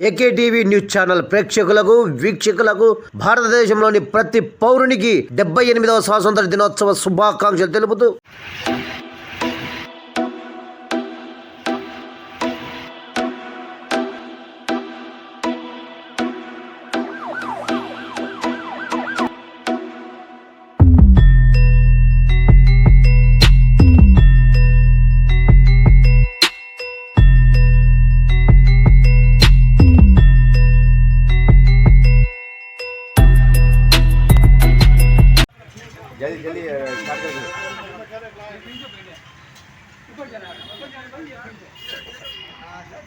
AKTV news channel ప్రేక్షకులకు వీక్షకులకు భారతదేశంలోని ప్రతి పౌరునికి డెబ్బై ఎనిమిదవ స్వాతంత్ర దినోత్సవ శుభాకాంక్షలు తెలుపుతూ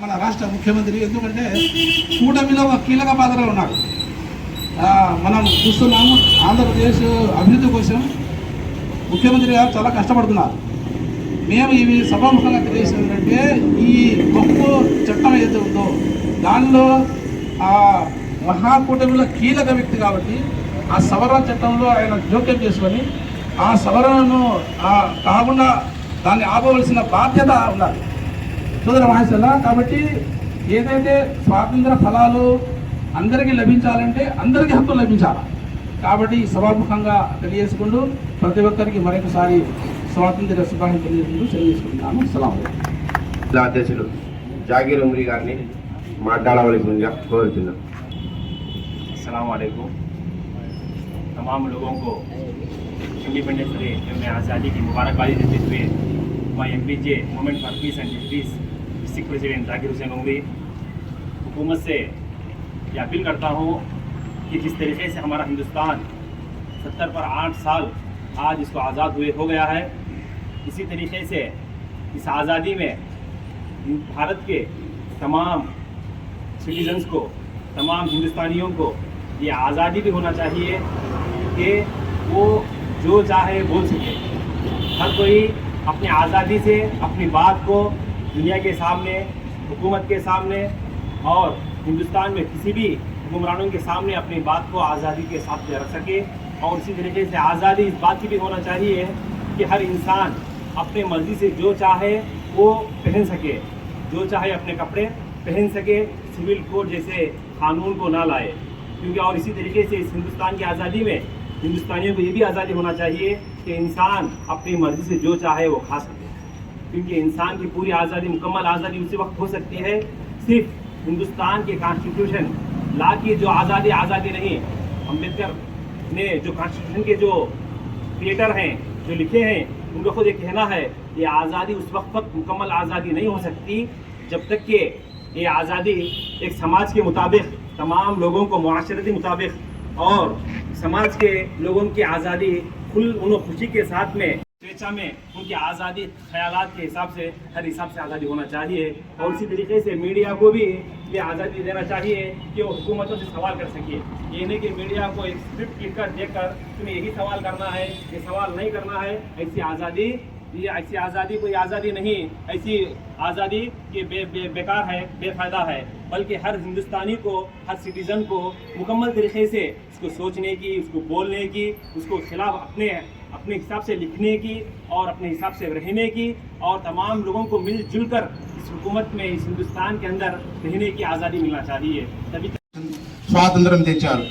మన రాష్ట్ర ముఖ్యమంత్రి. ఎందుకంటే కూటమిలో ఒక కీలక పాత్రలో ఉన్నాడు మనం చూస్తున్నాము ఆంధ్రప్రదేశ్ అభివృద్ధి కోసం ముఖ్యమంత్రి గారు చాలా కష్టపడుతున్నారు. మేము ఇవి సభాముఖంగా తెలియజేసిందంటే ఈ గొప్ప చట్టం ఏదైతే ఉందో దానిలో ఆ మహాకూటమిలో కీలక వ్యక్తి కాబట్టి ఆ సవరణ చట్టంలో ఆయన జోక్యం చేసుకొని ఆ సవరణను కాకుండా దాన్ని ఆపవలసిన బాధ్యత ఉండాలి సోదర మహేశ్వర కాబట్టి ఏదైతే స్వాతంత్ర ఫలాలు అందరికీ లభించాలంటే అందరికీ హక్కులు లభించాలి కాబట్టి ఈ సభాముఖంగా తెలియజేసుకుంటూ ప్రతి ఒక్కరికి మరొకసారి స్వాతంత్ర శుభాన్ని తెలియజేసుకుంటూ తెలియజేసుకుంటున్నాను సలాం జిల్లా అధ్యక్షులు జాగీర్ ఉమ్రి గారిని మాట్లాడవలసిందిగా కోరుతున్నాం अस्सलाम वालेकुम तमाम लोगों को इंडिपेंडेंस डे में आज़ादी की मुबारकबादी देते हुए मैं M P J movement for peace and justice district president Zakir Hussain Umri हुकूमत से ये अपील करता हूँ कि जिस तरीके से हमारा हिंदुस्तान सत्तर पर आठ साल आज इसको आज़ाद हुए हो गया है, इसी तरीके से इस आज़ादी में भारत के तमाम सिटीजन्स को, तमाम हिंदुस्तानियों को ये आज़ादी भी होना चाहिए कि वो जो चाहे बोल सके। हर कोई अपनी आज़ादी से, अपनी बात को दुनिया के सामने, हुकूमत के सामने और हिंदुस्तान में किसी भी हुक्मरानों के सामने अपनी बात को आज़ादी के साथ रख सके। और इसी तरीके से आज़ादी इस बात की भी होना चाहिए कि हर इंसान अपने मर्ज़ी से जो चाहे वो पहन सके, जो चाहे अपने कपड़े पहन सके, सिविल कोड जैसे कानून को ना लाए। क्योंकि और इसी तरीके से इस हिंदुस्तान की आज़ादी में हिंदुस्तानियों को ये भी आज़ादी होना चाहिए कि इंसान अपनी मर्ज़ी से जो चाहे वो खा सके। क्योंकि इंसान की पूरी आज़ादी, मुकम्मल आज़ादी उसी वक्त हो सकती है, सिर्फ़ हिंदुस्तान के कॉन्स्टिट्यूशन ला की जो आज़ादी आज़ादी नहीं अंबेडकर ने जो कॉन्स्टिट्यूशन के जो क्रिएटर हैं, जो लिखे हैं, उनका खुद ये कहना है, ये आज़ादी उस वक्त तक मुकम्मल आज़ादी नहीं हो सकती, जब तक कि ये आज़ादी एक समाज के मुताबिक, तमाम लोगों को माशरती मुताबिक और समाज के लोगों की आज़ादी खुल उन खुशी के साथ में स्वेच्छा में उनकी आज़ादी ख्याल के हिसाब से हर हिसाब से आज़ादी होना चाहिए। और इसी तरीके से मीडिया को भी ये आज़ादी देना चाहिए कि वो हुकूमतों से सवाल कर सके। ये नहीं कि मीडिया को एक स्क्रिप्ट लिख कर देख कर तुम्हें यही सवाल करना है ये सवाल नहीं करना है। ऐसी आज़ादी ये ऐसी आज़ादी कोई आज़ादी नहीं ऐसी आज़ादी के बे, बे, बेकार है बेफायदा है। बल्कि हर हिंदुस्तानी को हर सिटीज़न को मुकम्मल तरीके से उसको सोचने की उसको बोलने की उसको खिलाफ अपने अपने हिसाब से लिखने की और अपने हिसाब से रहने की और तमाम लोगों को मिलजुल कर इस हुकूमत में इस हिंदुस्तान के अंदर रहने की आज़ादी मिलना चाहिए तभी స్వాతంత్రం తెచ్చారు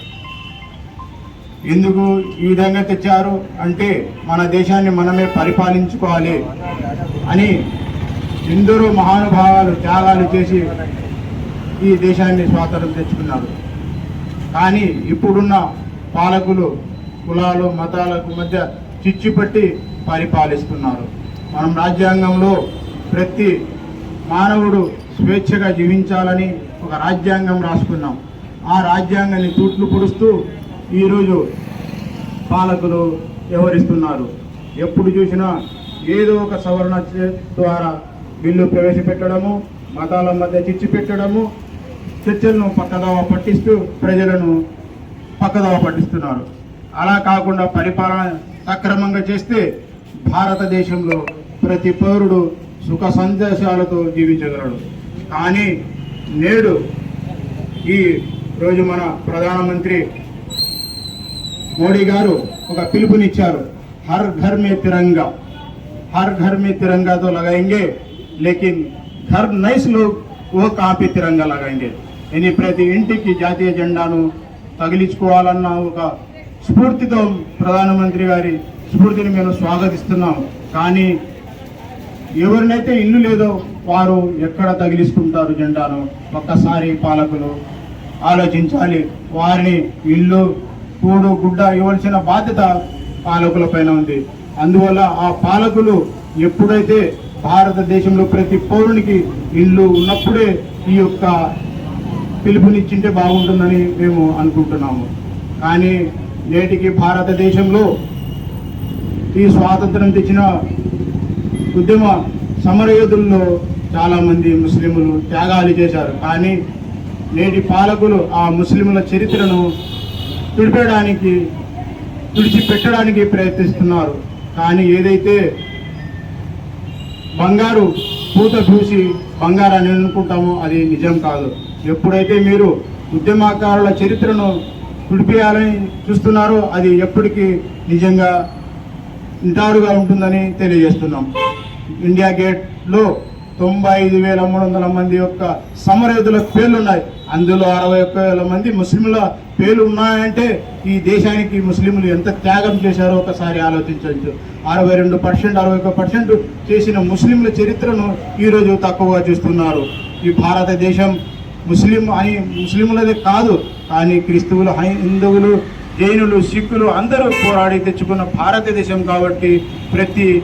ఎందుకు ఈ విధంగా తెచ్చారు అంటే మన దేశాన్ని మనమే పరిపాలించుకోవాలి అని ఎందరో మహానుభావాలు త్యాగాలు చేసి ఈ దేశాన్ని స్వాతంత్రం తెచ్చుకున్నారు కానీ ఇప్పుడున్న పాలకులు కులాలు మతాలకు మధ్య చిచ్చుపట్టి పరిపాలిస్తున్నారు. మనం రాజ్యాంగంలో ప్రతి మానవుడు స్వేచ్ఛగా జీవించాలని ఒక రాజ్యాంగం రాసుకున్నాం. ఆ రాజ్యాంగాన్ని తూట్లు పొడుస్తూ ఈరోజు పాలకులు వ్యవహరిస్తున్నారు. ఎప్పుడు చూసినా ఏదో ఒక సవరణ ద్వారా బిల్లు ప్రవేశపెట్టడము మతాల మధ్య చిచ్చు పెట్టడము చర్చలను పక్కదావ పట్టిస్తూ ప్రజలను పక్కదావ పట్టిస్తున్నారు. అలా కాకుండా పరిపాలన అక్రమంగా చేస్తే భారతదేశంలో ప్రతి పౌరుడు సుఖ సందేశాలతో జీవించగలడు. కానీ నేడు ఈ రోజు మన ప్రధానమంత్రి మోడీ గారు ఒక పిలుపునిచ్చారు హర్ ఘర్ మే తిరంగా. హర్ ఘర్ మే తిరంగాతో లగాయింగే లేకిన్ ఘర్ నైస్లో ఓ కాపీ తిరంగా లగాయింగే. ఇది ప్రతి ఇంటికి జాతీయ జెండాను తగిలించుకోవాలన్న ఒక స్ఫూర్తితో ప్రధానమంత్రి గారి స్ఫూర్తిని మేము స్వాగతిస్తున్నాం కానీ ఎవరినైతే ఇల్లు లేదో వారు ఎక్కడ తగిలిస్తుంటారు జెండాను? ఒక్కసారి పాలకులు ఆలోచించాలి. వారిని ఇల్లు కూడు గుడ్డ ఇవ్వాల్సిన బాధ్యత పాలకుల పైన ఉంది. అందువల్ల ఆ పాలకులు ఎప్పుడైతే భారతదేశంలో ప్రతి పౌరునికి ఇల్లు ఉన్నప్పుడే ఈ యొక్క పిలుపునిచ్చింటే బాగుంటుందని మేము అనుకుంటున్నాము. కానీ నేటికి భారతదేశంలో ఈ స్వాతంత్రం తెచ్చిన ఉద్యమ సమరయోధుల్లో చాలామంది ముస్లింలు త్యాగాలు చేశారు. కానీ నేటి పాలకులు ఆ ముస్లింల చరిత్రను తుడిపేయడానికి తుడిచిపెట్టడానికి ప్రయత్నిస్తున్నారు. కానీ ఏదైతే బంగారు పూత పూసి బంగారాన్ని అనుకుంటామో అది నిజం కాదు. ఎప్పుడైతే మీరు ఉద్యమకారుల చరిత్రను కుడిపేయాలని చూస్తున్నారో. అది ఎప్పటికీ నిజంగా నిటారుగా ఉంటుందని తెలియజేస్తున్నాం. ఇండియా గేట్లో తొంభై ఐదు వేల మూడు వందల మంది యొక్క సమరయోధుల పేర్లు ఉన్నాయి అందులో అరవై ఒక్క వేల మంది ముస్లింల పేర్లు ఉన్నాయంటే ఈ దేశానికి ముస్లింలు ఎంత త్యాగం చేశారో ఒకసారి ఆలోచించవచ్చు. అరవై రెండు పర్సెంట్ అరవై ఒక్క పర్సెంట్ చేసిన ముస్లింల చరిత్రను ఈరోజు తక్కువగా చూస్తున్నారు. ఈ భారతదేశం ముస్లిం అని ముస్లింలదే కాదు కానీ క్రిస్తువులు హై- హిందువులు జైనులు సిక్కులు అందరూ పోరాడి తెచ్చుకున్న భారతదేశం కాబట్టి ప్రతి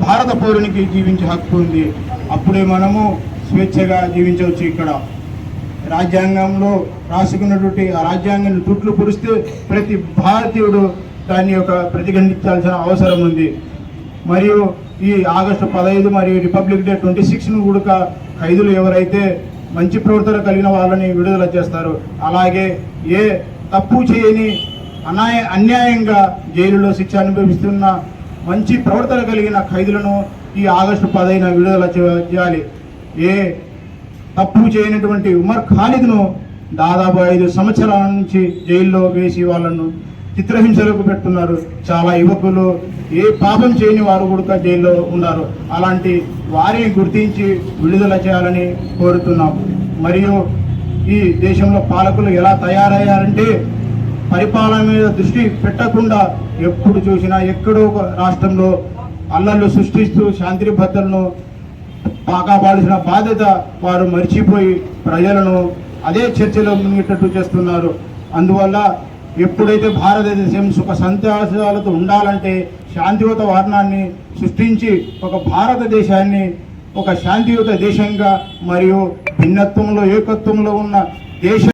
భారత పౌరునికి జీవించే హక్కు ఉంది. అప్పుడే మనము స్వేచ్ఛగా జీవించవచ్చు ఇక్కడ. రాజ్యాంగంలో రాసుకున్నటువంటి ఆ రాజ్యాంగాన్ని తుట్లు పురిస్తే ప్రతి భారతీయుడు దాన్ని యొక్క ప్రతిఘటించాల్సిన అవసరం ఉంది. మరియు ఈ ఆగస్టు పదహైదు మరియు రిపబ్లిక్ డే ట్వంటీ సిక్స్ను కూడా ఖైదులు ఎవరైతే మంచి ప్రవర్తన కలిగిన వాళ్ళని విడుదల చేస్తారు. అలాగే ఏ తప్పు చేయని అనాయ అన్యాయంగా జైలులో శిక్ష అనుభవిస్తున్న మంచి ప్రవర్తన కలిగిన ఖైదులను ఈ ఆగస్టు పదైన విడుదల చేయాలి. ఏ తప్పు చేయనటువంటి ఉమర్ ఖాలిద్ను దాదాపు ఐదు సంవత్సరాల నుంచి జైల్లో వేసి వాళ్ళను చిత్రహింసలకు పెడుతున్నారు చాలా యువకులు ఏ పాపం చేయని వారు కూడా జైల్లో ఉన్నారు. అలాంటి వారిని గుర్తించి విడుదల చేయాలని కోరుతున్నాం. మరియు ఈ దేశంలో పాలకులు ఎలా తయారయ్యారంటే పరిపాలన మీద దృష్టి పెట్టకుండా ఎప్పుడు చూసినా ఎక్కడో ఒక రాష్ట్రంలో అల్లర్లు సృష్టిస్తూ శాంతి భద్రలను కాపాడాల్సిన బాధ్యత వారు మర్చిపోయి ప్రజలను అదే చర్చలో మునిగేటట్టు చేస్తున్నారు. అందువల్ల ఎప్పుడైతే భారతదేశం సుఖ సంతోషాలతో ఉండాలంటే శాంతియుత వర్ణాన్ని సృష్టించి ఒక భారతదేశాన్ని ఒక శాంతియుత దేశంగా మరియు భిన్నత్వంలో ఏకత్వంలో ఉన్న దేశ